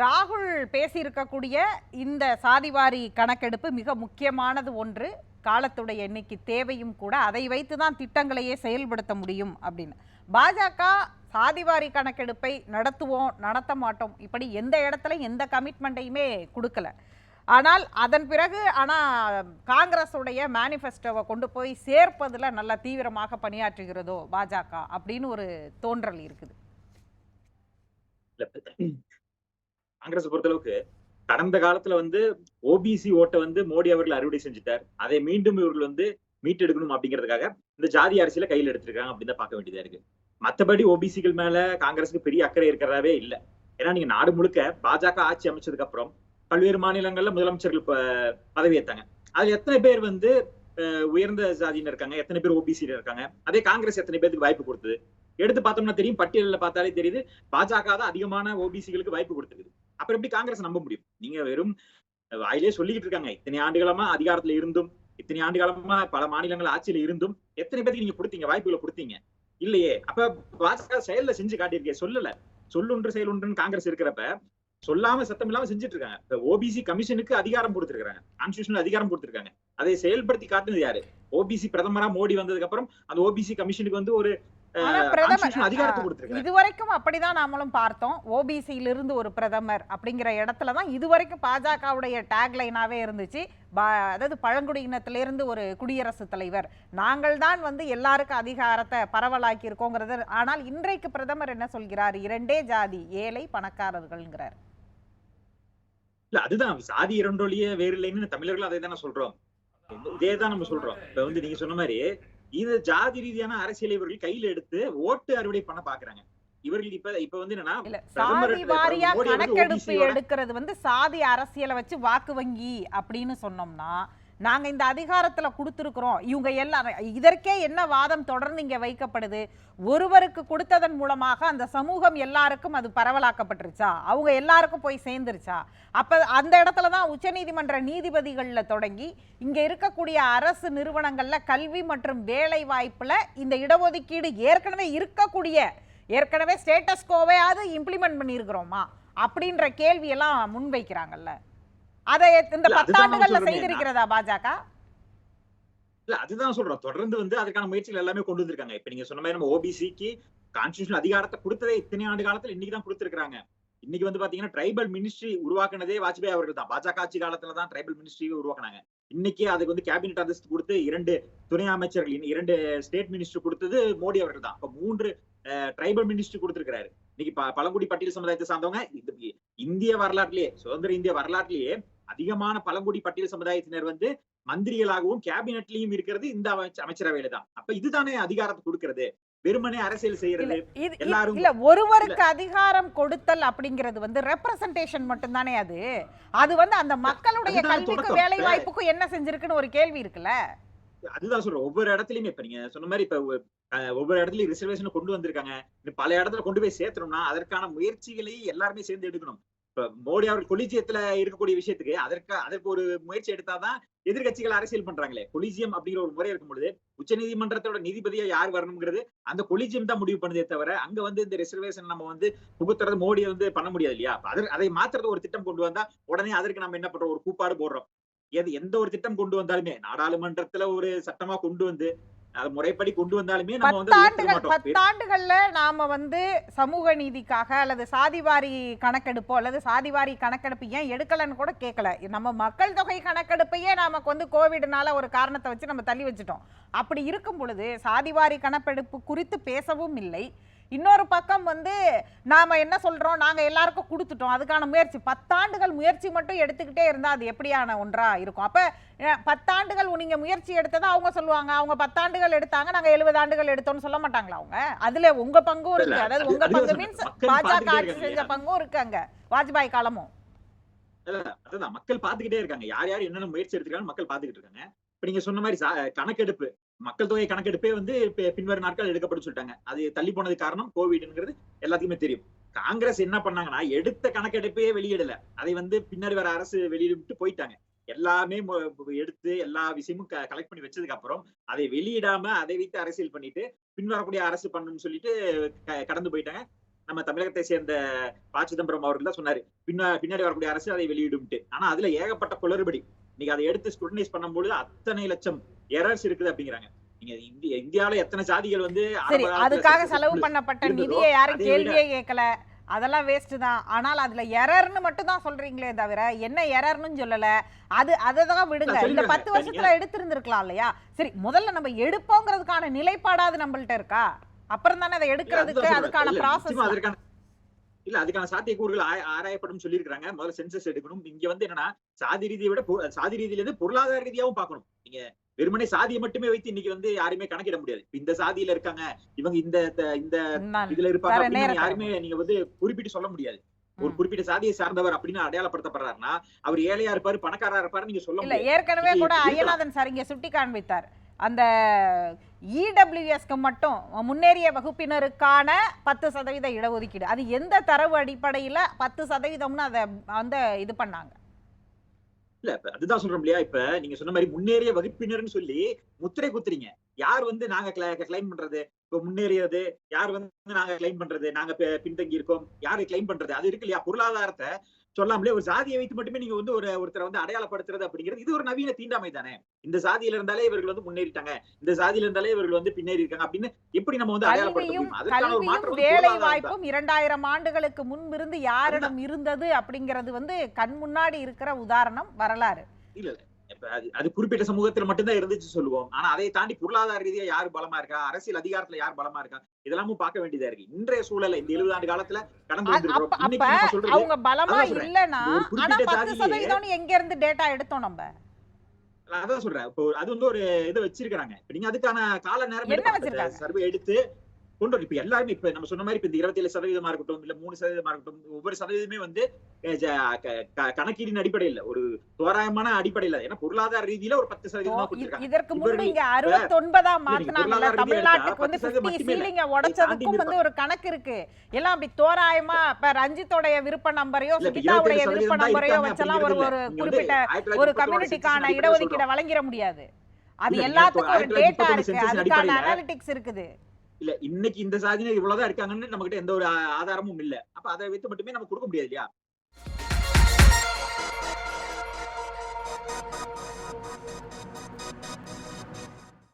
ராகுல் பேசியிருக்கக்கூடிய இந்த சாதிவாரி கணக்கெடுப்பு மிக முக்கியமானது ஒன்று. காலத்துடைய எண்ணிக்கை தேவையும் கூட அதை வைத்து தான் திட்டங்களையே செயல்படுத்த முடியும் அப்படின்னு. பாஜக சாதிவாரி கணக்கெடுப்பை நடத்துவோம் நடத்த மாட்டோம். இப்படி எந்த இடத்துல எந்த கமிட்மெண்ட்டையுமே கொடுக்கல. ஆனால் அதன் பிறகு ஆனால் காங்கிரஸுடைய மேனிஃபெஸ்டோவை கொண்டு போய் சேர்ப்பதில் நல்ல தீவிரமாக பணியாற்றுகிறதோ பாஜக அப்படின்னு ஒரு தோன்றல் இருக்குது. காங்கிரஸ் பொறுத்தளவுக்கு கடந்த காலத்துல வந்து ஓபிசி ஓட்டை வந்து மோடி அவர்கள் அறுவடை செஞ்சுட்டார். அதை மீண்டும் இவர்கள் வந்து மீட்டெடுக்கணும் அப்படிங்கிறதுக்காக இந்த ஜாதி அரசியல கையில் எடுத்திருக்காங்க அப்படின்னு தான் பார்க்க வேண்டியதா இருக்கு. மத்தபடி ஓபிசிகள் மேல காங்கிரஸுக்கு பெரிய அக்கறை இருக்கிறதாவே இல்ல. ஏன்னா நீங்க நாடு முழுக்க பாஜக ஆட்சி அமைச்சதுக்கு அப்புறம் பல்வேறு மாநிலங்கள்ல முதலமைச்சர்கள் பதவியேற்றாங்க பதவி ஏத்தாங்க அதுல எத்தனை பேர் வந்து உயர்ந்த ஜாதியினர் இருக்காங்க எத்தனை பேர் ஓபிசியில இருக்காங்க அதே காங்கிரஸ் எத்தனை பேருக்கு வாய்ப்பு கொடுத்தது? எடுத்து பார்த்தோம்னா தெரியும் பட்டியலில் பார்த்தாலே தெரியுது பாஜக தான் அதிகமான ஓபிசிகளுக்கு வாய்ப்பு கொடுத்துருக்குது. அப்புறம் எப்படி காங்கிரஸ் நம்ப முடியும்? நீங்க வெறும் வாயிலே சொல்லிக்கிட்டு இருக்காங்க. இத்தனை ஆண்டுகளமா அதிகாரத்துல இருந்தும் இத்தனை ஆண்டு காலமா பல மாநிலங்கள் ஆட்சியில இருந்தும் எத்தனை பேருக்கு நீங்க கொடுத்தீங்க? வாய்ப்புகளை கொடுத்தீங்க. இல்லையே. அப்ப பாஜக செயல்ல செஞ்சு காட்டியிருக்கே. சொல்லல. சொல்லுன்று செயல் ஒன்றுன்னு காங்கிரஸ் இருக்கிறப்ப சொல்லாம சத்தம் இல்லாம செஞ்சுட்டு இருக்காங்க. இப்ப ஓபிசி கமிஷனுக்கு அதிகாரம் கொடுத்திருக்காங்க கான்ஸ்டியூஷனல் அதிகாரம் கொடுத்திருக்காங்க. அதை செயல்படுத்தி காட்டுனது யாரு? ஓபிசி பிரதமரா மோடி வந்ததுக்கு அப்புறம் அந்த ஓபிசி கமிஷனுக்கு வந்து ஒரு இதுவரைக்கும் அப்படிதான் நாமளும் பார்த்தோம். ஓபிசியில இருந்து ஒரு பிரதமர் அப்படிங்கிற இடத்துல தான் இதுவரைக்கும் பாஜகவுடைய டேக்லைனாவே இருந்துச்சு. அதாவது பழங்குடியினத்திலிருந்து ஒரு குடியரசுத் தலைவர். நாங்கள் தான் வந்து எல்லாருக்கும் அதிகாரத்தை பரவலாக்கி இருக்கோங்கிறது ஆனால் இன்றைக்கு பிரதமர் என்ன சொல்கிறார்? இரண்டே ஜாதி ஏழை பணக்காரர்கள்ங்கிறார். இல்ல அதுதான். சாதி இரண்டொழிய வேறு இல்லைன்னு தமிழர்கள் அதை தானே சொல்றோம். இதே தான் நம்ம சொல்றோம். இப்ப வந்து நீங்க சொன்ன மாதிரி இது ஜாதி ரீதியான அரசியலை இவர்கள் கையில எடுத்து ஓட்டு அறுவடை பண்ண பாக்குறாங்க. இவர்கள் இப்ப இப்ப வந்து என்னன்னா சாதி வாரியா கணக்கெடுப்பு எடுக்கிறது வந்து சாதி அரசியலை வச்சு வாக்கு வங்கி அப்படின்னு சொன்னோம்னா நாங்கள் இந்த அதிகாரத்தில் கொடுத்துருக்குறோம். இவங்க எல்லாரும் இதற்கே என்ன வாதம் தொடர்ந்து இங்கே வைக்கப்படுது? ஒருவருக்கு கொடுத்ததன் மூலமாக அந்த சமூகம் எல்லாருக்கும் அது பரவலாக்கப்பட்டுருச்சா? அவங்க எல்லாருக்கும் போய் சேர்ந்துருச்சா? அப்போ அந்த இடத்துல தான் உச்சநீதிமன்ற நீதிபதிகளில் தொடங்கி இங்கே இருக்கக்கூடிய அரசு நிறுவனங்களில் கல்வி மற்றும் வேலை வாய்ப்பில் இந்த இடஒதுக்கீடு ஏற்கனவே இருக்கக்கூடிய ஏற்கனவே ஸ்டேட்டஸ் அது இம்ப்ளிமெண்ட் பண்ணியிருக்கிறோமா? அப்படின்ற கேள்வியெல்லாம் முன்வைக்கிறாங்கல்ல. அதை இந்த பத்தாண்டுகள்ல. செய்திருக்கிறதா பாஜக? இல்ல அதுதான் சொல்றோம் தொடர்ந்து வந்து அதுக்கான முயற்சிகள் எல்லாமே கொண்டு வந்திருக்காங்க. இப்ப நீங்க சொன்ன மாதிரி நம்ம ஓபிசிக்கு கான்ஸ்டியூஷன் அதிகாரத்தை கொடுத்ததே இத்தனை ஆண்டு காலத்துல இன்னைக்கு தான் கொடுத்திருக்காங்க இன்னைக்கு வந்து பாத்தீங்கன்னா ட்ரைபல் மினிஸ்ட்ரி உருவாக்குனதே வாஜ்பாய் அவர்கள் தான். பாஜக ஆட்சி காலத்துல தான் ட்ரைபல் மினிஸ்ட்ரி உருவாக்குனாங்க. இன்னைக்கு அதுக்கு வந்து கேபினெட் அந்தஸ்து கொடுத்து இரண்டு துணை அமைச்சர்கள் இரண்டு ஸ்டேட் மினிஸ்டர் கொடுத்தது மோடி அவர்கள் தான். இப்ப மூன்று ட்ரைபல் மினிஸ்ட்ரி கொடுத்திருக்கிறாரு. இன்னைக்கு பழங்குடி பட்டியல் சமுதாயத்தை சார்ந்தவங்க இந்திய வரலாற்றிலேயே சுதந்திர இந்திய வரலாற்றிலேயே அதிகமான பழங்குடி பட்டியல் சமுதாயத்தினர் வந்து மந்திரிகளாகவும் கேபினெட்லயும் இருக்கிறது இந்த அமைச்ச- அமைச்சரவையில தான் அப்ப இதுதானே அதிகாரத்தை கொடுக்கிறது? வெறுமனே அரசியல் செய்யறது எல்லாரும் இல்ல ஒருவருக்கு அதிகாரம் கொடுத்தல் அப்படிங்கிறது வந்து ரெப்ரசன்டேஷன் மட்டும்தானே அது? அது வந்து அந்த மக்களுடைய தொடக்கம். வேலை வாய்ப்புக்கும் என்ன செஞ்சிருக்குன்னு ஒரு கேள்வி இருக்குல்ல? அதுதான் சொல்றேன். ஒவ்வொரு இடத்துலயுமே இப்ப நீங்க சொன்ன மாதிரி இப்ப ஒவ்வொரு இடத்துலயும் ரிசர்வேஷன் கொண்டு வந்திருக்காங்க. பல இடத்துல கொண்டு போய் சேர்த்தணும்னா அதற்கான முயற்சிகளை எல்லாருமே சேர்ந்து எடுக்கணும். இப்ப மோடி அவர் கொலிஜியத்துல இருக்கக்கூடிய விஷயத்துக்கு அதற்கு அதற்கு ஒரு முயற்சி எடுத்தாதான் எதிர்க்கட்சிகள் அரசியல் பண்றாங்களே. கொலிஜியம் அப்படிங்கிற ஒரு முறை இருக்கும் பொழுது உச்சநீதிமன்றத்தோட நீதிபதியா யார் வரணுங்கிறது அந்த கொலிஜியம் தான் முடிவு பண்ணுதே தவிர அங்க வந்து இந்த ரிசர்வேஷன் நம்ம வந்து புகுத்துறது மோடி வந்து பண்ண முடியாது இல்லையா? அதை அதை மாத்துறது ஒரு திட்டம் கொண்டு வந்தா உடனே அதற்கு நம்ம என்ன பண்றோம்? ஒரு கூப்பாடு போடுறோம். எது எந்த ஒரு திட்டம் கொண்டு வந்தாலுமே நாடாளுமன்றத்துல ஒரு சட்டமா கொண்டு வந்து முறைப்படி கொண்டு வந்தாலுமே நம்ம வந்து பத்தாண்டுகள்ல நாம வந்து சமூக நீதிக்காக அல்லது சாதிவாரி கணக்கெடுப்போ அல்லது சாதிவாரி கணக்கெடுப்பு ஏன் எடுக்கலன்னு கூட கேட்கல நம்ம மக்கள் தொகை கணக்கெடுப்பையே நமக்கு வந்து கோவிட்னால ஒரு காரணத்தை வச்சு நம்ம தள்ளி வச்சுட்டோம். அப்படி இருக்கும் பொழுது சாதிவாரி கணக்கெடுப்பு குறித்து பேசவும் இல்லை. இன்னொரு பக்கம் வந்து நாம என்ன சொல்றோம்? நாங்க எல்லாருக்கும் கொடுத்துட்டோம். அதுக்கான முயற்சி. பத்தாண்டுகள் முயற்சி மட்டும் எடுத்துக்கிட்டே இருந்தா அது எப்படியான ஒன்றா இருக்கும். அப்ப பத்தாண்டுகள் நீங்க முயற்சி எடுத்ததா அவங்க சொல்லுவாங்க. அவங்க பத்தாண்டுகள் எடுத்தாங்க நாங்க எழுபது ஆண்டுகள் எடுத்தோம்னு சொல்ல மாட்டாங்களா அவங்க? அதுல உங்க பங்கும் இருக்கு. அதாவது அது- உங்க அதுதான் பங்கு. மீன்ஸ் பாஜக ஆட்சி செஞ்ச? பங்கும் இருக்கு அங்க. வாஜ்பாய் காலமும் மக்கள் பாத்துக்கிட்டே இருக்காங்க. யார் யார் என்னென்ன முயற்சி எடுத்துருக்காங்க மக்கள் பாத்துக்கிட்டு இருக்காங்க. இப்ப நீங்க சொன்ன மாதிரி கணக்கெடுப்பு. மக்கள் தொகை கணக்கெடுப்பே வந்து பின்வரும் நாட்கள் எடுக்கப்படும் சொல்லிட்டாங்க. அது தள்ளி போனது காரணம் கோவிட்ங்கிறது எல்லாத்துக்குமே தெரியும். காங்கிரஸ் என்ன பண்ணாங்கன்னா எடுத்த கணக்கெடுப்பே வெளியிடல. அதை வந்து பின்னாடி வர அரசு வெளியிட்டு போயிட்டாங்க. எல்லாமே எடுத்து எல்லா விஷயமும் கலெக்ட் பண்ணி வச்சதுக்கு அப்புறம் அதை வெளியிடாம அதை வைத்து அரசியல் பண்ணிட்டு பின்வரக்கூடிய அரசு பண்ணணும்னு சொல்லிட்டு க- கடந்து போயிட்டாங்க. நம்ம தமிழகத்தை சேர்ந்த ப சிதம்பரம் அவர்கள் தான் சொன்னாரு. பின்னா பின்னாடி வரக்கூடிய அரசு அதை வெளியிடும்ட்டு ஆனா அதுல ஏகப்பட்ட குளறுபடி. இன்னைக்கு அதை எடுத்து ஸ்க்ரூட்டனைஸ் பண்ணும்போது அத்தனை லட்சம் எரர்ஸ் இருக்குது அப்படிங்கிறாங்க. நீங்க இந்திய இந்தியாவில எத்தனை சாதிகள் வந்து சரி அதுக்காக செலவு பண்ணப்பட்ட நிதியை யாரும் கேள்வியே கேட்கல. அதெல்லாம் வேஸ்ட் தான். ஆனால் அதுல எரர்னு மட்டும் தான் சொல்றீங்களே தவிர என்ன எரர்னு சொல்லல. அது அதை தான் விடுங்க. இந்த. பத்து வருஷத்துல எடுத்திருந்திருக்கலாம் இல்லையா? சரி முதல்ல நம்ம எடுப்போங்கிறதுக்கான நிலைப்பாடாது நம்மள்ட்ட இருக்கா? அப்புறம் தானே அதை எடுக்கிறதுக்கு அதுக்கான ப்ராசஸ் அதற்கான இல்ல அதுக்கான சாத்தியக்கூறுகள் ஆய- ஆராயப்படும் சொல்லியிருக்காங்க முதல்ல சென்சஸ் எடுக்கணும். இங்க வந்து என்னன்னா சாதி ரீதியை விட சாதி ரீதியில இருந்து பொருளாதார ரீதியாவும் பார்க்கணும். நீங்க வெறுமனே சாதியை மட்டுமே வைத்து இன்னைக்கு வந்து யாருமே கணக்கிட முடியாது. இந்த சாதியில இருக்காங்க இவங்க இந்த இந்த இதுல இருப்பாங்க. யாருமே நீங்க வந்து குறிப்பிட்டு சொல்ல முடியாது. ஒரு. குறிப்பிட்ட சாதியை சார்ந்தவர் அப்படின்னு அடையாளப்படுத்தப்படுறாருன்னா அவர் ஏழையா இருப்பாரு பணக்காரா இருப்பாரு நீங்க சொல்ல ஏற்கனவே கூட. ஐயநாதன் சார் இங்க சுட்டி காண்பித்தார். அந்த இடபிள்யூஎஸ்க்கு மட்டும் முன்னேறிய வகுப்பினருக்கான பத்து சதவீத இடஒதுக்கீடு. அது எந்த தரவு அடிப்படையில பத்து சதவீதம்னு அதை வந்து இது பண்ணாங்க. இல்ல அதுதான் சொல்றோம் இல்லையா இப்ப நீங்க சொன்ன மாதிரி முன்னேறிய வகுப்பினர்னு சொல்லி முத்திரை குத்துறீங்க. யார் வந்து நாங்க கிளைம் பண்றது? இப்ப முன்னேறியது. யார் வந்து நாங்க கிளைம் பண்றது? நாங்க பின்தங்கி இருக்கோம். யாரு கிளைம் பண்றது? அது இருக்கு இல்லையா? பொருளாதாரத்தை சொல்லாமலே ஒரு சாதியை வைத்து மட்டுமே நீங்க வந்து ஒரு ஒருத்தரை வந்து அடையாளப்படுத்துறது அப்படிங்கிறது இது ஒரு நவீன தீண்டாமை தானே? இந்த சாதியில இருந்தாலே இவர்கள் வந்து முன்னேறிட்டாங்க. இந்த சாதியில இருந்தாலே இவர்கள் வந்து பின்னேறி இருக்காங்க அப்படின்னு எப்படி நம்ம வந்து அடையாளப்படுத்த கல்வியும் முடியும்? அதற்கான ஒரு கல்வியும் மாற்றம் வந்து வேலை. வாய்ப்பும் இரண்டாயிரம் ஆண்டுகளுக்கு முன்பிருந்து யாரிடம் இருந்தது அப்படிங்கிறது வந்து கண் முன்னாடி இருக்கிற உதாரணம் வரலாறு. இல்ல. அது குறிப்பிட்ட சமூகத்துல மட்டும்தான் இருந்துச்சு சொல்லுவோம். ஆனா அதை தாண்டி பொருளாதார ரீதியா யார் பலமா இருக்கா? அரசியல் அதிகாரத்துல யார் பலமா இருக்கா? இதெல்லாமும் பார்க்க வேண்டியதா இருக்கு. இன்றைய சூழல்ல இந்த எழுபது ஆண்டு காலத்துல கடந்து அவங்க பலமா. இல்லனா ஆனா பத்து சதவீதம் எங்க இருந்து டேட்டா எடுத்தோம் நம்ம? அதான் சொல்றேன். இப்போ அது வந்து ஒரு இது வச்சிருக்காங்க இப்ப நீங்க அதுக்கான கால நேரம்? சர்வே எடுத்து கொண்டு வரும். இப்ப எல்லாருமே இப்ப நம்ம சொன்ன மாதிரி இப்ப இந்த இருபத்தி ஏழு சதவீதமா இருக்கட்டும் இல்ல மூணு சதவீதமா இருக்கட்டும் ஒவ்வொரு சதவீதமே வந்து கணக்கீடின் அடிப்படையில் ஒரு தோராயமான அடிப்படையில ஏன்னா பொருளாதார ரீதியில ஒரு பத்து சதவீதமா இதற்கு முன்பு இங்க அறுபத்தொன்பதா இல்ல, நீங்க மாத்தினாங்கல்ல தமிழ்நாட்டுக்கு வந்து பிப்டி. சீலிங்க உடைச்சதுக்கும் வந்து ஒரு கணக்கு இருக்கு. எல்லாம் அப்படி தோராயமா இப்ப ரஞ்சித்தோடைய விருப்ப நம்பரையோ சுகிதாவுடைய 27% விருப்ப நம்பரையோ வச்செல்லாம் ஒரு ஒரு குறிப்பிட்ட 1931 ஒரு கம்யூனிட்டிக்கான இடஒதுக்கீட. வழங்கிட முடியாது. அது எல்லாத்துக்கும் ஒரு 1931 டேட்டா இருக்கு. அதுக்கான அனாலிட்டிக்ஸ் இருக்குது. இல்ல இன்னைக்கு இந்த சாதியினர் இவ்வளவுதான் இருக்காங்கன்னு நம்ம கிட்ட எந்த ஒரு ஆதாரமும் இல்ல. அப்ப அதை வைத்து மட்டுமே நம்ம கொடுக்க முடியாது இல்லையா?